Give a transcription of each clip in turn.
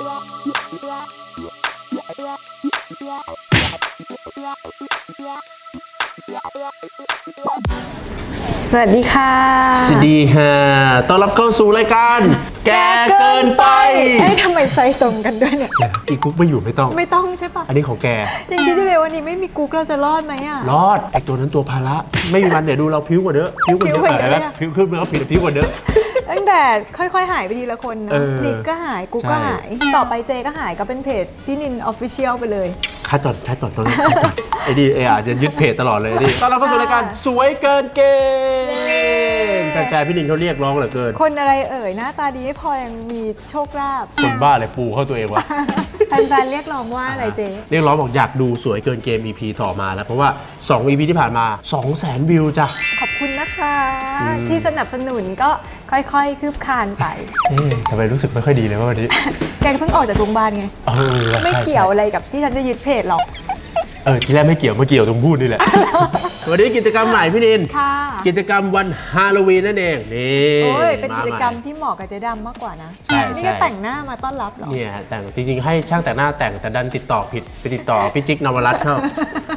สวัสดีค่ะ สวัสดีฮะต้อนรับเข้าสู่รายการ แกเกินไป เอ้ยทำไมใจตรงกันด้วยเนี่ย อีกุ๊กไม่อยู่ไม่ต้อง ไม่ต้องใช่ปะอันนี้ของแก ยังคิดอยู่เลยวันนี้ไม่มีกุ๊กเราจะรอดไหมอะ รอด ไอตัวนั้นตัวภาระ ไม่มีมันเดี๋ยวดูเราพิ้วกว่าเด้อ พิ้วกว่าเด้พิ้วกว่าอเด้อเห็นไหมพิ้วขึ้นมาแล้วผิดพิ้วกว่าเด้อ ตั้งแต่ค่อยๆ หายไปทีละคนเนเออะอนิกก็หายกุ๊กก็ใช่ หาย ต่อไปเจก็หายก็เป็นเพจพี่นินออฟฟิเชียลไปเลยคัดจอดคัดจอดตรงนี้คัดจอดไอ้ดีเออาจจะยึดเพจตลอดเลยดิต้อนรับเข้าสู่รายการสวยเกินเกณฑ์แฟนๆพี่นิงเขาเรียกร้องเหลือเกิน คนอะไรเอ่ยหน้าตาดีไม่พอยังมีโชคลาภคนบ้าอะไรปูเข้าตัวเองวะ แฟนๆเรียกร้องว่าอะไรเจ เรียกร้องบอกอยากดูสวยเกินเกม EP ต่อมาแล้ว เพราะว่า 2 EP ที่ผ่านมา 2 0 0 0 0 0 วิวจ้ะ ขอบคุณนะคะอืมที่สนับสนุนก็ ค่อยๆ คืบคลานไปเอ๊ะทำไมรู้สึกไม่ค่อยดีเลยว่าวันนี้ แกเพิ่งออกจากโรงพยาบาลไง เออว่ะไม่ใช่เกี่ยวอะไรกับที่ฉันจะยึดเพจหรอก เออทีแรกไม่เกี่ยวมาเกี่ยวตรงพูดนี่แหละ วันนี้กิจกรรมใหม่พี่นิน ค่ะกิจกรรมวันฮาโลวีนนั่นเองนี่โอ้ยเป็นกิจกรรมาใหที่เหมาะกับเจ๊ดำมากกว่านะใช่นี่ใช่ก็แต่งหน้ามาต้อนรับเหรอ เนี่ยแต่งจริงๆ ให้ช่างแต่งหน้าแต่งแต่ดันติดต่อผิดไปติดต่อพี่จิ๊กนวรัตน์เข้า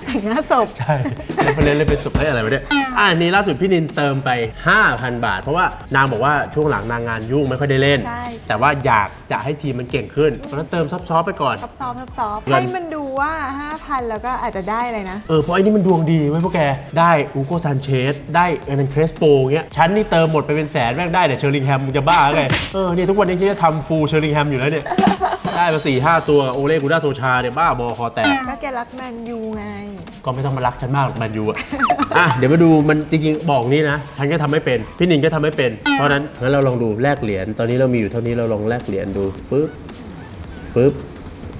แต่งหน้าศพ ใช่แล้วไปเล่นเล่นเป็นสุดให้อะไรวะเนี่ยอ่านี่ล่าสุดพี่นินเติมไป 5,000 บาท เพราะว่านางบอกว่าช่วงหลังนางงานยุ่งไม่ค่อยได้เล่นใช่ แต่ว่าอยากจะให้ทีมมันเก่งขึ้นเพราะฉะนั้นเติมซอฟต์ๆไปก่อน ซับซ้อมซับซ้อมเงิน ให้มันดูว่า 5,000 แล้วก็อาจจะได้เลยนะ เออเพราะไอ้นี่มันดวงดีเว้ยพวกแก ได้อูโกซานเชสได้เอร์นันเครสโปเงี้ยฉันนี่เติมหมดไปเป็นแสนแม่งได้แต่เชอร์ลิงแฮมมึงจะบ้าไงเออเนี่ยทุกวันนี้ฉันจะทำฟูลเชอร์ลิงแฮมอยู่แล้วเนี่ยได้มาสี่ห้าตัวโอเล่กูด้าโซชาเนี่ยบ้าบอคอแตกก็แกรักแมนยูไง ก็ไม่ต้องมารักฉันมากหรอกแมนยูอะอะเดี๋ยวมาดูมันจริงๆบอกนี่นะ ฉันก็ทำไม่เป็น พี่นินก็ทำไม่เป็น เพราะฉะนั้นงั้นเราลองดูแลกเหรียญตอนนี้เรามีอยู่เท่านี้เราลองแลกเหรียญดูฟึบฟึบ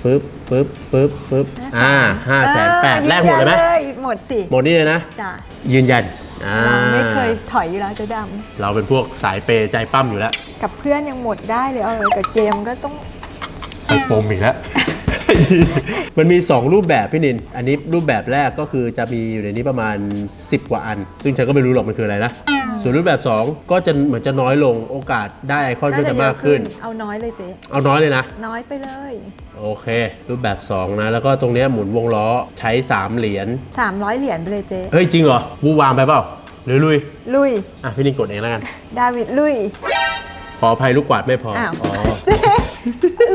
ฟึบฟึบฟึบฟึบอ่าห้าแสนแปดเออแลกหมดเลยไหมยืนนหมดสิหมดนี่เลยนะจ้ะยืนยันอ่าเราไม่เคยถอยอยู่แล้วเจ๊ดเราเป็นพวกสายเปย์ใจปั้มอยู่แล้วำกับเพื่อนยังหมดได้เลยเอาเลยกับเกมก็ต้องไปปมอีกแล้ว มันมี 2 รูปแบบพี่นิน อันนี้รูปแบบแรกก็คือจะมีอยู่ในนี้ประมาณ 10 กว่าอัน ซึ่งฉันก็ไม่รู้หรอกมันคืออะไรนะ ส่วนรูปแบบ 2 ก็จะเหมือนจะน้อยลงโอกาสได้ไอคอนก็จะมากขึ้น เอาน้อยเลยเจ๊ เอาน้อยเลยนะ น้อยไปเลย โอเค รูปแบบ 2 นะ แล้วก็ตรงเนี้ยหมุนวงล้อใช้ 3 เหรียญ300 เหรียญไปเลยเจ๊ เฮ้ยจริงเหรอวูวางไปเปล่าหรือลุย ลุย อะพี่นินกดเองแล้วกัน ดาวิดลุย ขออภัยลูกกวาดไม่พอ อ้าว อ๋อ เจ๊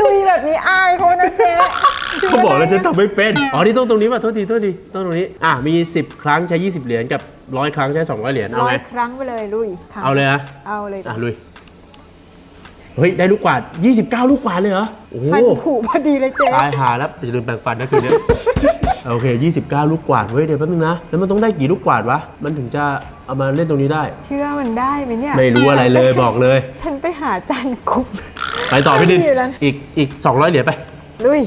ลุยแบบนี้อายเขานะเจ๊ เขาบอกแล้วฉันทำไม่เป็น อ๋อ นี่ต้องตรงนี้ป่ะโทษทีโทษทีต้องตรงนี้ อะ มี 10 ครั้งใช้ 20 เหรียญกับ 100 ครั้งใช้ 200 เหรียญ เอาร้อไง ยครั้งไปเลยลุยทำเอาเลยนะ เอาเลยอะ ลุย เฮ้ย ได้ลูกกวาด 29 ลูกกวาดเลยเหรอ โอ้โห ฟันผุพอดีเลยเจ๊ ตายหาแล้วอย่าลืมแปรงฟันนะคืนนี้ โอเค 29 ลูกกวาดเฮ้ยเดี๋ยวแป๊บนึงนะ แล้วมันต้องได้กี่ลูกกวาดวะ มันถึงจะเอามาเล่นตรงนี้ได้ เชื่อมันได้ไหมเนี่ยไม่รู้อะไรเลยบอกเลย ฉันไปหาจานกุ๊บไปต่อพี่ดินอยู่แล้ว อีกอีก 200 เหรียญไป ลุย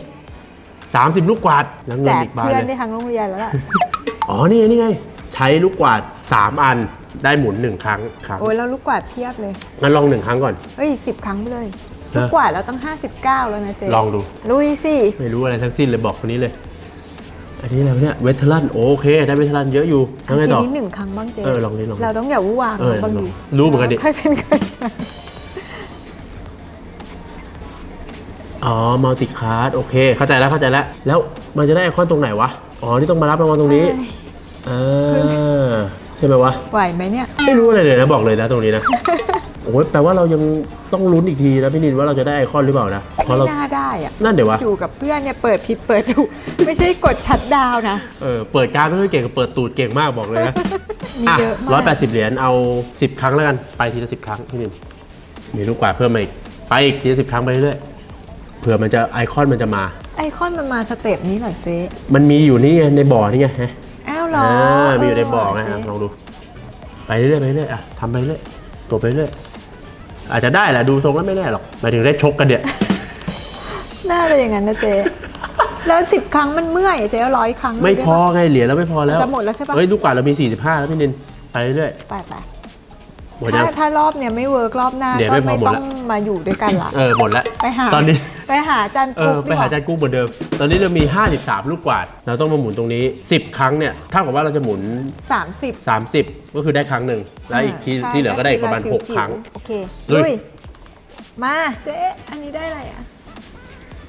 30 ลูกกวาดแล้วเงิแจนกอีกบานเพื่อนเลได้ยทั้งโรงเรียนแล้วล่ะ อ๋อนี่ไงนี่ไง ใช้ลูกกวาด 3 อันได้หมุน 1 ครั้งครั้งโอ้ยแล้วลูกกวาดเพียบเลย งั้นลองหนึ่งครั้งก่อนเฮ้ยสิบครั้งไปเลย ฮะ ลูกกวาดเราต้อง59 แล้วนะเจ๊ลองดู ลุยสิ ไม่รู้อะไรทั้งสิ้นเลยบอกคนนี้เลย อันนี้อะไรวะเนี่ยเวทเทรันโอเค ได้เวทเทรันเยอะอยู่ทำไงทีต่อ นี้หนึ่งครั้งบ้างเจ๊เออลองดิลองดิเราต้องอย่าวู่วางเออบ้างลองดิรู้เหมือนกันดิ ค่อยเป็นค่อยไป อ๋อมัลติคาร์ดโอเค เข้าใจแล้วเข้าใจแล้ว แล้วมันจะได้ไอคอนตรงไหนวะ อ๋อ นี่ต้องมารับรางวัลตรงนี้เอ้ยอ่าใช่ไหมวะ ไหวไหมเนี่ย ไม่รู้อะไรเลยนะ บอกเลยนะตรงนี้นะ โอ้ยแปลว่าเรายังต้องลุ้นอีกทีนะพี่นินว่าเราจะได้ไอคอนหรือเปล่านะ เพราะเราไม่น่าได้อะนั่นเดี๋ยววะ อยู่กับเพื่อนเนี่ยเปิดผิดเปิดถูกไม่ใช่กดชัดดาวน์นะ เออ เปิดการดไม่ค่อยเก่งกับเปิดตูดเก่งมากบอกเลยนะมีอะเยอะร้อยมาแปกดสิบเหรียญเอาสิบครั้งแล้วกัน ไปทีละสิบครั้งพี่นินมีลูกกวาดเพิ่มมาอีก ไปอีกทีละสิบครั้งไปเรื่อยๆ เผื่อมันจะไอคอนมันจะมา ไอคอนมันมาสเต็ปนี้เหรอเจ๊มันมีอยู่นี่ไงในบ่อนี่ไงฮะอ้าวเหรออ่ามีอยู่ในบ่อไงเอะลองดู ไปเรื่อยๆไปเรื่อยๆอะทำไปเรื่อยตัวไปเรื่อยอาจจะได้แหละดูทรงแล้วไม่แน่หรอกหมายถึงได้ชกกันเนี่ย น่าจะอย่างนั้นนะเจ๊แล้วสิบครั้งมันเมื่อยอะเจ๊เอาร้อยครั้งเลยไม่ด้พอปะไงเหรียญแล้วไม่พอแล้วจะหมดแล้วใช่ปะ เฮ้ยลูกกวาดเรามี 45 แล้วพี่นินไปเรื่อย ไปไปๆ หมดยัถ้าง ถ้ารอบเนี่ยไม่เวิร์กรอบหน้าเดี๋ยวก็ไม่พอไม่หมดต้อละงมาอยู่ด้วยกันละ เออหมดแล้วไปหา ตอนนี้ ไปหาจันเอกุ๊อกไปหาจานกุ้งเหมือนเดิม ตอนนี้เรามี 53 ลูกกวาด เราต้องมาหมุนตรงนี้ 10 ครั้งเนี่ยเท่ากับว่าเราจะหมุน สามสิบ30 ก็คือได้ครั้งหนึ่งแล้วอีกทีที่เหลือก็ได้อีกประมาณ6ครั้ง โอเคลุย ลุยมาเจ๊อันนี้ได้อะไรอะ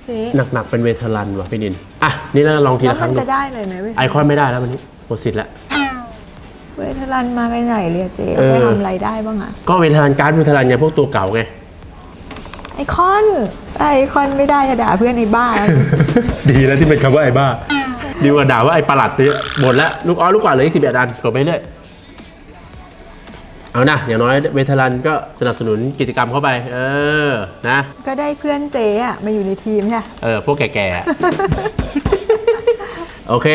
เจ๊หนักๆเป็นเวเทอรันว่ะพี่นิน อะ นี่เราลองทีแล้วละคมัรั้นงดูจะได้เลยไหมเว้ยไอคอนไม่ได้แล้ววันนี้หมดสิทธิ์แล้ว เวทรันมากันใหญ่เลยอะเจ๊เออ ไปทำอะไรได้บ้างอะก็เวเทอรันการ์ดเวเทอรันไงพวกตัวเก่าไง ไอคอนไอคอนไม่ได้จะด่าเพื่อนในบ้าน ดีแล้วที่เป็นคำว่าไอ้บ้า ดีกว่าด่าว่าไอ้ประหลัดเนี่ยหมดแล้วลูกอ้อลูกกว่าเหลยอีกสิบเอ็ดอันกดไปเรื่อยเอานะอย่างน้อยเวเทอรันก็สนับสนุนกิจกรรมเข้าไป เออนะก็ได้เพื่อนเจ๊อะมาอยู่ในทีมใช่ปะเออพวกแก่ๆอะโอเค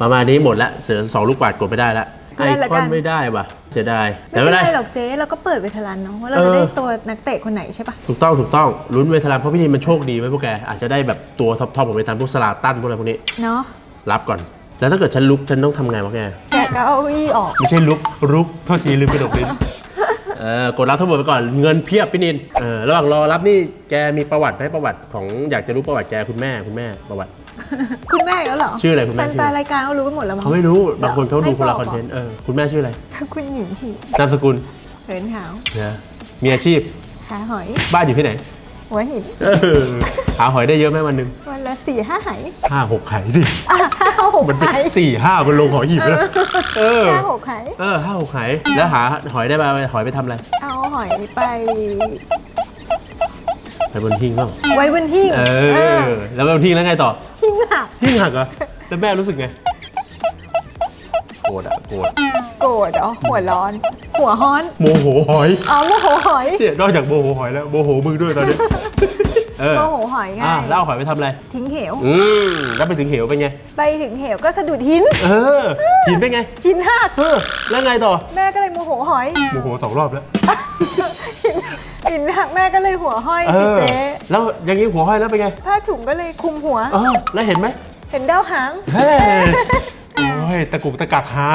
ประมาณนี้หมดแล้วเสือสองลูกกวาดกดไม่ได้แล้ว ไอคอนไม่ได้ว่ะเสียดายไม่แต่เป็ไม่นเป็นไร ไรหรอกเจ๊เราก็เปิดเวทรันเนาะว่าเราเออจะได้ตัวนักเตะคนไหนใช่ปะถูกต้องถูกต้องลุ้นเวทารันเพราะพี่นี่มันโชคดีไว้พวกแกอาจจะได้แบบตัวท็อปๆของเวทารันพวกสลาตันพวกอะไรพวกนี้เนาะรับก่อน แล้วถ้าเกิดฉันลุกฉันต้องทำไงวะแกแกก็เอาอี้ออก ไม่ใช่ลุกรุกโทษทีลืมกระดกลิ้นเออกดรับทั้งหมดไปก่อนเงินเพียบพี่นินเออระหว่างรอรับนี่แกมีประวัติไหมประวัติของอยากจะรู้ประวัติแกคุณแม่คุณแม่ประวัติ คุณแม่อีกแล้วเหรอชื่ออะไรคุณแม่ชื่อแฟอะไรนๆรายการเขารู้กันหมดแล้วมั้ง เขาไม่รู้บางคนเขาดูคนละไม่บกคอนเทนต์เออคุณแม่ชื่ออะไรหรอคุณหญิงที่นามสกุลเหินหาวนะมีอาชีพหาหอย บ้านอยู่ที่ไหนหัวหิน เออหาหอยได้เยอะไหมวันหนึ่งวันละสี่ห้าหายห้าหกไข่สิอะห้าหกมันเป็นหายสี่ห้ามันลงหอยหยิบแล้วเออห้าหกหายเออห้าหกหายแล้วหาหอยได้มาหอยไปทำอะไรเอาหอยไปไป บนหิ้งบ้างไว้บนหิ้งเอเอออ แล้วไปบนหิ้งแล้วไงต่อหิ้งหักหิ้งหักเหรอแล้วแม่รู้สึกไงโกรธอะโกรธโกรธเหรอหัวร้อน หัวฮ้อนโมโหหอยอ๋อโมโหหอยเนี่ยนอกจากโมโหหอยแล้วโมโหมึงด้วยตอนนี้เออโมโหหอยไงอะแล้วเอาหอยไปทำอะไร ทิ้งเหวอืมแล้วไปถึงเหวเป็นไง ไปถึงเหวก็สะดุดหิน เออหินเป็นไงหินหักเออแล้วไงต่อ แม่ก็เลยโมโหหอยโมโหสองรอบแล้วหิ นหินหักแม่ก็เลยหัวห้อยเอสิอเจ๊แล้วอย่างนี้หัวห้อยแล้วเป็นไง ผ้าถุงก็เลยคลุมหัวเออแล้วเห็นไหม เห็นดาวหางเฮ้ยโอ้ยตะกุกตะกักหา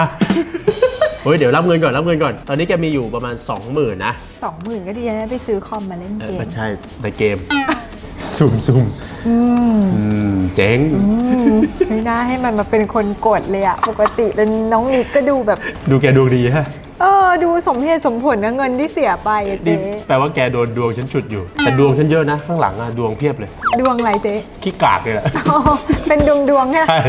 เฮ้ยเดี๋ยวรับเงินก่อนรับเงินก่อน ตอนนี้แกมีอยู่ประมาณ 20,000นะสองหมื่นก็ดีนะไปซื้อคอมมาเล่นเอเกอมก็ใช่ในเกมซุ่มซุ่มอืมอืมเจ๋งอืมไม่น่าให้มันมาเป็นคนกดเลยอะปกติเป็นน้องนิกก็ดูแบบ ดูแกดวงดีฮะ เออ ดูสมเหตุสมผลนะเงินที่เสียไปอะนี่เจ๊แปลว่าแกโดนดวงฉันฉุดอยู่ แต่ดวงฉันเยอะนะ ข้างหลังอะดวงเพียบเลย ดวงอะไรเจ๊ขี้กากเลยแหละ อ๋อเป็นดวงดวงๆเนี่ยใช่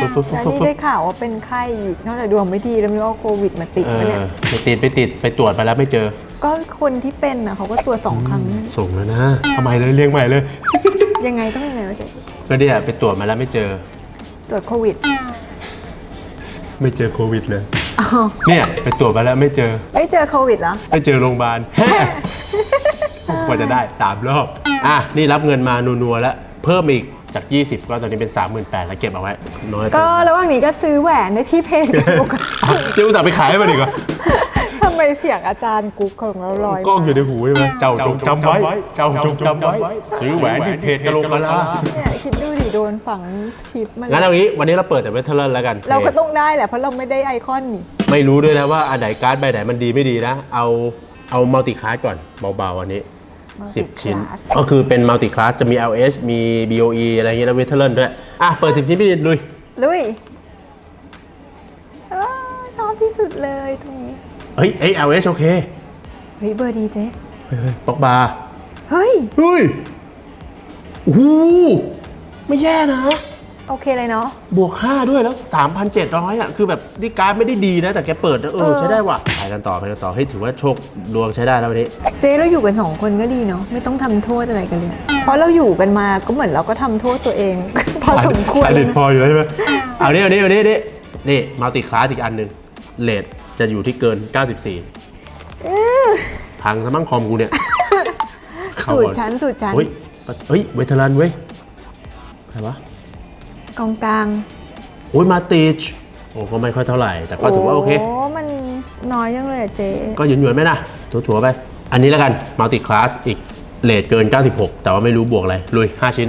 ฟุ๊บฟุ๊บฟุ๊บแล้วฟุ๊บนี่ได้ข่าวว่าเป็นไข้อีกนอกจากดวงไม่ดีแล้วไม่รู้ว่าโควิดมาติดเอมาเนี่ยอไปติดไปติดไปตรวจไปแล้วไม่เจอ ก็คนที่เป็นอะเขาก็ตรวจสองครั้งส่งแล้วนะทำไมเลยเรียงใหม่เลย ยังไงต้องยังไงวะเจ๊ก็เนี่ยไปตรวจมาแล้วไม่เจอ ตรวจโควิด ไม่เจอโควิดเลย อ๋อเนี่ยไปตรวจมาแล้วไม่เจอไม่เจอโควิดเหรอไม่เจอโรงพยาบาล แฮ่กว่าจะได้ 3 รอบ อะ นี่รับเงินมานัวๆแล้ว เพิ่มอีกจาก 20 ก็ตอนนี้เป็น 38,000แล้วเก็บเอาไว้ น้อยไปก็ระหว่างนี้ก็ซื้อแหวนในที่เพจกุ๊กอะเจ้าอุตส่าห์ไปขายให้มันอีกเหรอทำ ไมเสียงอาจารย์กุ๊กของเราลอยกล้องอยู่ในหูใช่ไหมเจ้าจงจำไว้ เจ้าจงจำไว้ซื้อแหวนที่เพจกะโหลกกะลาเนี่ยคิดดูดิโดนฝังชิปมันงั้นเอางี้วันนี้เราเปิดแต่เวทเทอร์แล้วกัน เราก็ต้องได้แหละเพราะเราไม่ได้ไอคอนนี่ไม่รู้ด้วยนะว่าอันไหนการ์ดใบไหนมันดีไม่ดีนะ เอาเอามัลติคลาสก่อนเบาๆอันนี้10 ชิ้น Multi-class ก็คือเป็นมัลติคลาสจะมี LS มี BOE อะไรอย่างเงี้ยแล้วเวทเทอร์ด้วย อะ เปิด 10 ชิ้นพี่ดินลุย ลุยเออชอบที่สุดเลยตรงนี้ เฮ้ยเอ้ย LS โอเค เฮ้ยเบอร์ดีเจ๊เฮ้ยเฮ้ยบ็อกบาร์เฮ้ย เฮ้ยโอ้โหไม่แย่นะ โอเคเลยเนาะ บวก 5 ด้วยแล้ว 3,700 อะ คือแบบนี่การ์ดไม่ได้ดีนะ แต่แกเปิดนะเอเออ อใช้ได้ว่ะไปกันต่อไปกันต่อเฮ้ยถือว่าโชคดวงใช้ได้แล้ววันนี้ เจ๊เราอยู่กันสองคนก็ดีเนาะไม่ต้องทำโทษอะไรกันเลย เพราะเราอยู่กันมาก็เหมือนเราก็ทำโทษตัวเอง พอสมควรไอแล้เด็วดนะพออยู่แล้วใช่ไหมเอานี่เอานี่เอานี่นี่นี่มัลติคลาสอีกอันหนึ่งเลท จะอยู่ที่เกิน 94พังซะมั่งคอมกูเนี่ยเข้าสูตก่รอนชั้นสูตรชั้นเฮ้ยเฮ้ยเวทรันเว้ยใครวะกองกลางโอ้ยมาติชโอ้ก็ไม่ค่อยเท่าไหร่ แต่ก็ถือว่าโอเคโอ้มันน้อยจังเลยอะเจ๊ก็หยวนหยวนๆไหมนะถัวๆไป อันนี้แล้วกันมัลติคลาสอีกเลทเกิน 96 แต่ว่าไม่รู้บวกอะไรลุย 5 ชิ้น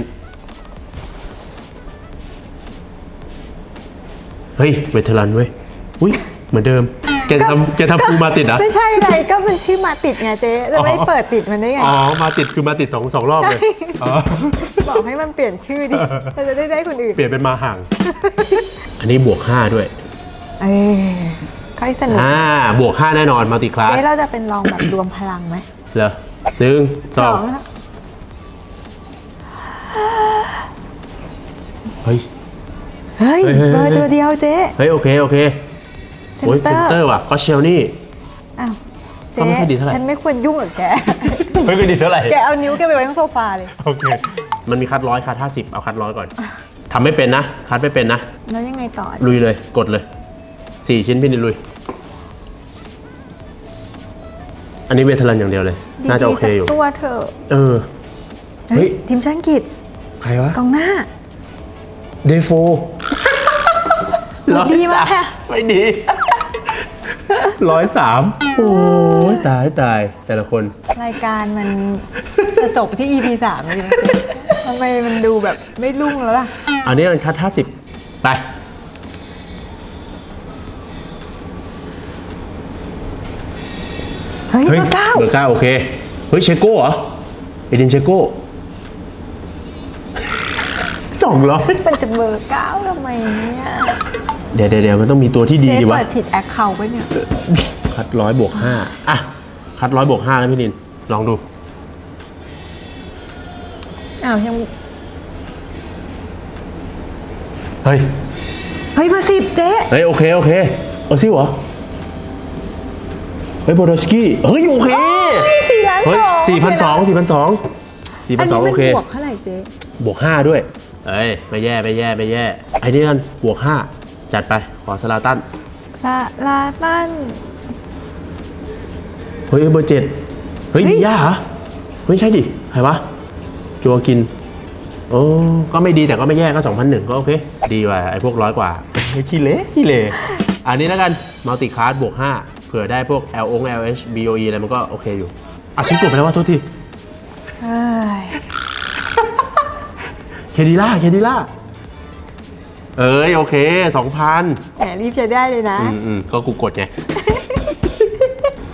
เฮ้ย เวทรันเว้ย อุ้ยเหมือนเดิม แกจะทำแกทำปูมาติดเหรอ ไม่ใช่ไงก็มันชื่อมาติดไงเจ๊แล้วไม่เปิดติดมันได้ไง อ๋อ มาติดคือมาติดสองสองรอบเลยใช่อ๋อบอกให้มันเปลี่ยนชื่อดิเราจะได้ได้คนอื่น เปลี่ยนเป็นมาห่าง อันนี้บวก 5 ด้วย เอ้ยค่อยสนุกอ่าบวก 5 แน่นอนมัลติคลาสเจ๊เราจะเป็นลองแบบรวมพลังไหมเหรอหนึ่งสองนะฮ้ยเฮ้ยเฮ้ย เฮ้ย เบอร์ตัวเดียวเจ๊ เฮ้ย โอเค โอเค เซโอ้ยนเตเซอนร์เตอร์ว่ะก็เชลนี่ อ้าวก็เจ๊ไม่ค่อยดีเท่าไหร่ ฉันไม่ควรยุ่งกับแก ไม่ค่อยดีเท่าไหร่ แกเอานิ้วแกไปไว้ตรงโซฟาเลย โอเค มันมีคัดร้อยคัดห้าสิบเอาคัดร้อยก่อนทำไม่เป็นนะ คัดไม่เป็นนะ แล้วยังไงต่อลุยเลยกดเลยสี่ชิ้นพี่นินลุย อันนี้เวทลันอย่างเดียวเลย น่าจะโอเคอยู่สักตัวเถอะเออ เฮ้เฮ้ยยทีมชาติอังกฤษใครวะกองหน้า เดโฟ ดีมากค่ะ ไม่ดี ร้อยสามโอ้ยตายตายแต่ละคน รายการมันจะจบที่ EP สามเลยนะเจ๊ทำไมมันดูแบบไม่รุ่งแล้วล่ะ อันนี้มันคัดห้าสิบไป เฮ้ยเบอร์เก้าเบอร์เก้าโอเค เฮ้ยเชโก้เหรอเอดินเชโก้สองร้อยมันจะเบอร์เก้าทำไมเนี่ย เดี๋ยวเดี๋ยวเดี๋ยวมันต้องมีตัวที่ดีเจ๊ดีวะเปิดผิดแอคเคาท์ไปเนี่ย คัดร้อยบวกห้าอะ คัดร้อยบวกห้าแล้วพี่นิน ลองดู อ้าวยัง เฮ้ย เฮ้ยเบอร์สิบเจ๊ เฮ้ย โอเค โอเคเอาซิวะเฮ้ยโบโดสกี้ เฮ้ย โอเคสี่ล้านเฮ้ยสองสี่พันสองสี่พันสองสี่อัพันนสนี้องมัโอนเค บวกเท่าไหร่เจ๊ บวกห้าด้วย เอ้ย ไม่แย่ ไม่แย่ ไม่แย่ ไอ้นี่กันบวกห้า จัดไป ขอสลาตันซาลาตัน เฮ้ยเบอร์เจ็ดเฮ้ยเฮ้ยดีย่าเหรอ ไม่ใช่ดิใครวะจัวกิน โอ้ก็ไม่ดีแต่ก็ไม่แย่ก็ 2,001 ก็โอเค ดีกว่าไอ้พวกร้อยกว่าเฮ้ยขี้เละขี้เละอันนี้แล้วกันมัลติคาร์ดบวก 5 เผื่อได้พวก L O L H B O E อะไรมันก็โอเคอยู่อะชิ้นกดไปแล้วว่าโทษที เฮ้ยเคดีล่าเคดีล่า เอ้ยโอเค2,000แหมรีบใช้ได้เลยนะ อืมอืมก็กูกดไง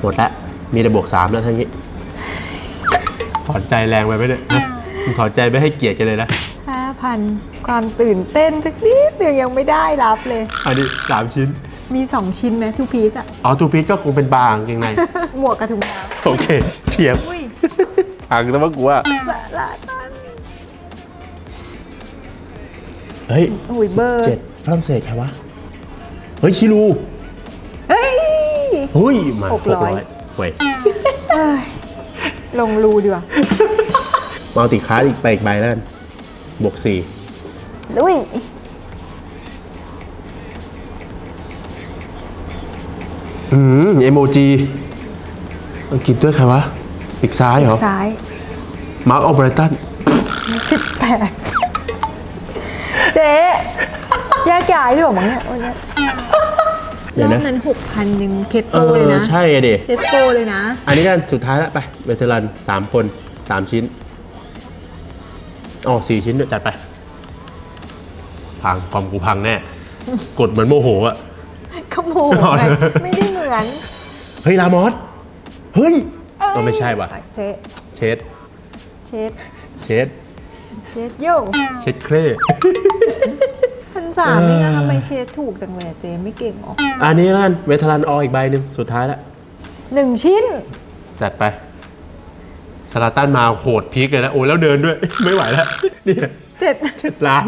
หมดละ มีแต่บวก3แล้วทั้งนี้ ถอนใจแรงไปไหมเนี่ยฮะมึงถอนใจไม่ให้เกียรติกันเลยนะห้าพันความตื่นเต้นสักนิดเดียวยังไม่ได้รับเลย อันนี้3ชิ้น มีสองชิ้นนะทูพีซอะอ๋อทูพีชก็คงเป็นบางเกงใน หมวกกับถุงเท้าโอเคเฉียบอุ้ย อ่างแต่ว่ากูว่าซาลาตั เฮ้ยอุ้ยเบอร์เจ็ดฝรั่งเศสใครวะ เฮ้ย ชิลู เฮ้ย เฮ้ย มาหกร้อยเว้ยเอ้ยลงรูดีกว่ามัลติคาร์ดอีกไปอีกใบแล้วกันบวกสี่อุ้ยอืมเอโมจีอังกฤษด้วยใครวะปีกซ้ายเหรอซ้ายมาร์คออเบรตันสิบแปด แยกย้ายด้วยเหรอมั้งเนี่ยวันเนี้ยเดี๋ยวรอนะบนั้นหกพันยังเคสเอโปอเลยนะ ใช่อะดิ เคสโปเลยนะ อันนี้กันสุดท้ายแล้วไปเวเทรันสามคนสามชิ้นอ๋อสี่ชิ้นเดี๋ยวจัดไป พังคอมกูพังแน่ กดเหมือนโมโหอะ ขโมยไงไม่ได้เหมือนเฮ้ย ลามอส เฮ้ยก็ไม่ใช่ว่ะเจ๊เชดเช็ดเชดเช็ดโยเชดเคร่พั นสามนี่ไงเออทำไมเช็ดถูกจังเลยอะเจ๊ไม่เก่งเหรออันนี้แล้วกันเวทรันอออีกใบหนึ่งสุดท้ายแล้วหนึ่งชิ้น จัดไปสลาตันมาโหดพีคเลยนะโอ้ยแล้วเดินด้วย ไม่ไหวแล้วเนี่ยเจ็ด เจ็ดล้าน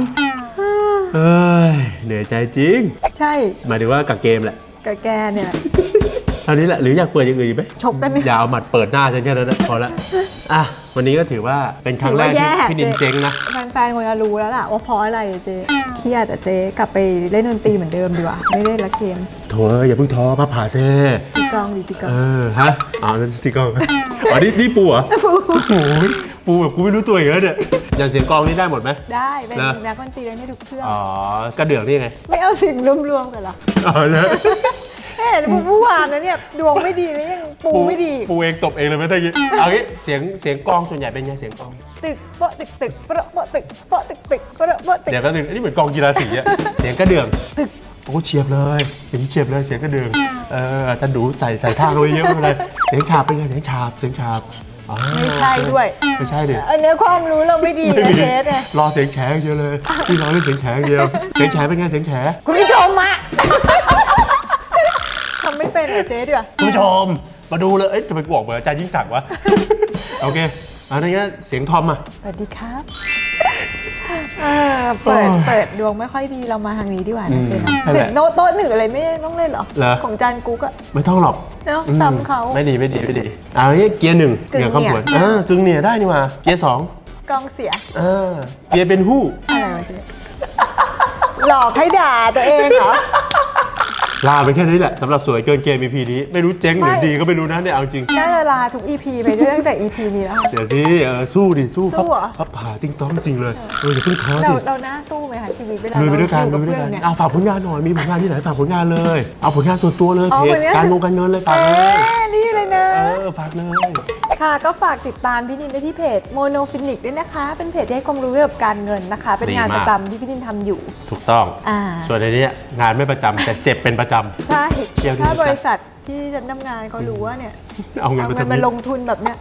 เฮ้ยเหนื่อยใจจริง ใช่ หมายถึงว่ากับเกมแหละ กับแกเนี่ย เท่านี้แหละหรืออยากเปิดอย่างอื่นอีกไหมชกกันเนี่ยอย่าเอาหมัดเปิดหน้าฉันแค่นั้นนะพอละอะวันนี้ก็ถือว่าเป็นครั้งแรกที่พี่นินเจ๊งนะ แฟนๆคงจะรู้แล้วล่ะว่าเพราะอะไรเจ๊เครียดอะเจ๊กลับไปเล่นดนตรีเหมือนเดิมดีกว่าไม่เล่นละเกมโถเอ้ยอย่าเพิ่งท้อพระผาเซ่ตีกลองดีตีกลอเองอฮะอ๋อนั่นสติกเกอร์อ๋อนี่นี่ปูเหรอโอ้โหปูแบบกูไม่รู้ตัวอีกแล้วเนี่ยอย่างเสียงกลองนี่ได้หมดไหม ได้เป็นนะ นักดนตรีเล่นให้ทุกเครื่องอ๋อกระเดื่องนี่ไง ไม่เอาสิ่งรวมๆกันเหรออ๋อเนอะเฮ้ย เมื่อวานนะเนี่ยดวงไม่ดีนะยังปูไม่ดีปูเองตบเองเลยไหมตะกี้เอางี้เสียงเสียงกลองส่วนใหญ่เป็นไงเสียงกลองตึกเปาะตึกตึกเปาะเปาะตึกเปาะตึกตึกเปาะเปาะตึกเดี๋ยวก็หนึ่งอันนี้เหมือนกลองกีฬาสีอะเสียงกระเดื่องตึกโอ้เฉียบเลยเสียงเฉียบเลยเสียงกระเดื่องเอออาจารย์ดูใส่ใส่ท่าเข้าไปเยอะไม่เป็นไรเสียงฉาบเป็นไงเสียงฉาบเสียงฉาบอ๋อไม่ใช่ด้วยไม่ใช่ดิอันเนี้ยความรู้เราไม่ดีไม่นะมีเจ๊เนี่ยรอเสียงแฉอย่างเดียวเลยพี่รอเล่นเสียงแฉอย่างเดียวเสียงแฉเป็นไงเสียงแฉคุณผู้ชมอะทำไม่เป็นเหรอเจ๊ดีกว่าคุณผู้ชมมาดูเลยเอ๊ะจะไปกวกเหมือนอาจารย์ยิ่งศักดิ์วะ โอเคอันนี้เสียงทอมอะ สวัสดีครับเออเปิดโอ้ยเปิดดวงไม่ค่อยดีเรามาทางนี้ดีกว่าอืนะมเจนนั่นแหถึละงโน้ตโต๊ะหนึ่งอะไรไม่ต้องเล่นเหรอ เหรอ ของจานกุ๊กอะไม่ต้องหรอกเนาะอืมซ้ำเขา ไม่ดีไม่ดีไม่ดีเอาอย่างนี้เกียร์หนึ่งกึ่งเกียร์ข้ามเนี่ยผวนอ่ากึ่งเนี่ยได้นี่หว่าเกียร์สองกองเสีย อ่าเกียร์เป็นหู้อะไรวะเจ๊หลอกให้ด่าตัวเองเหรอ ลาไปแค่นี้แหละสำหรับสวยเกินเกม EP นี้ ไม่รู้เจ๊งหรือไม่ดีก็ไม่รู้นะเนี่ยเอาจริงน่าจะลาทุก EP ไปด้วยตั้งแต่ EP นี้แล้ว เดี๋ยวสิเออสู้ดิสู้สู้เหรอ พับผ่าติ้งต้องจริงเลยเอออย่าเพิ่งท้อเราสิเราหน้าตู้ไหมคะชีวิตเวลาลุยไปเราด้วยกันอลุยกับไปด้วยเพื่อกันนเนี่ยเอาฝากผลงานหน่อยมีผลงานที่ไหนฝากผลงานเลย เอาผลงานส่วนตัวเลยอ๋อเพผจลงานการงงการเงินเลยฝากเอ๊เลยะนี่เลยนะ เออฝากเลยค่ะก็ฝากติดตามพี่นินได้ที่เพจโมโนฟินิกด้วยนะคะ เป็นเพจที่ให้ความรู้เกี่ยวกับการเงินนะคะ เป็นงานประจำที่พี่นินทำอยู่ ถูกต้องอ่าส่วนในนี้งานไม่ประจำแต่เจ็บเป็นประจใช่เชี่ยวดีถ้านะบริษัทที่ฉันทำงานเขารู้ว่าเนี่ยำเอาเงินเอามาเงินทำ มานี้ลงทุนแบบเนี้ย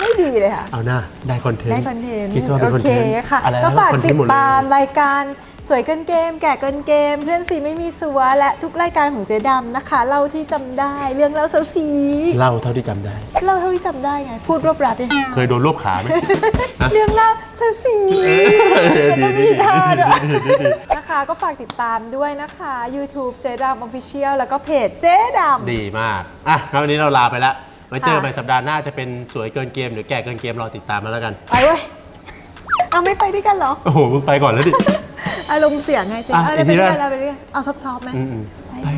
ไม่ดีเลยค่ะ เอาหน้าได้คอนเทนต์ได้คอนเทนต์คิดว่าเป็นคอนเทนต์โอค่ะ อะไรนะก็ฝากคอนเทตินดต์หมดเลย ตามรายการ สวยเกินเกม แก่เกินเกม เพื่อนสีไม่มีสัวและทุกรายการของเจ๊ดำนะคะ เล่าที่จำได้เรื่องเล่าเซาซีเล่าเท่าที่จำได้ เล่าเท่าที่จำได้ไง พูดรวบรัดเลยเคยโดนรวบขาไหม เรื่องเล่าเซาซีเออดีต้องดีมีท่าด้วยดีดีดี นะคะก็ฝากติดตามด้วยนะคะ YouTube เจ๊ดำ Official แล้วก็เพจเจ๊ดำ ดีมาก อะงั้นวันนี้เราลาไปแล้วไว้เจอค่ะใหม่สัปดาห์หน้าจะเป็นสวยเกินเกมหรือแก่เกินเกมรอติดตามมาแล้วกัน ไปเว้ย เอาไม่ไปด้วยกันเหรอ โอ้โหมึงไปก่อนแล้วดิ อารมณ์เสียไงเจ๊อะเอาอีไปกทีด้วยกันได้เอาไปด้วยกันเอาซอฟๆไหม อืมๆไป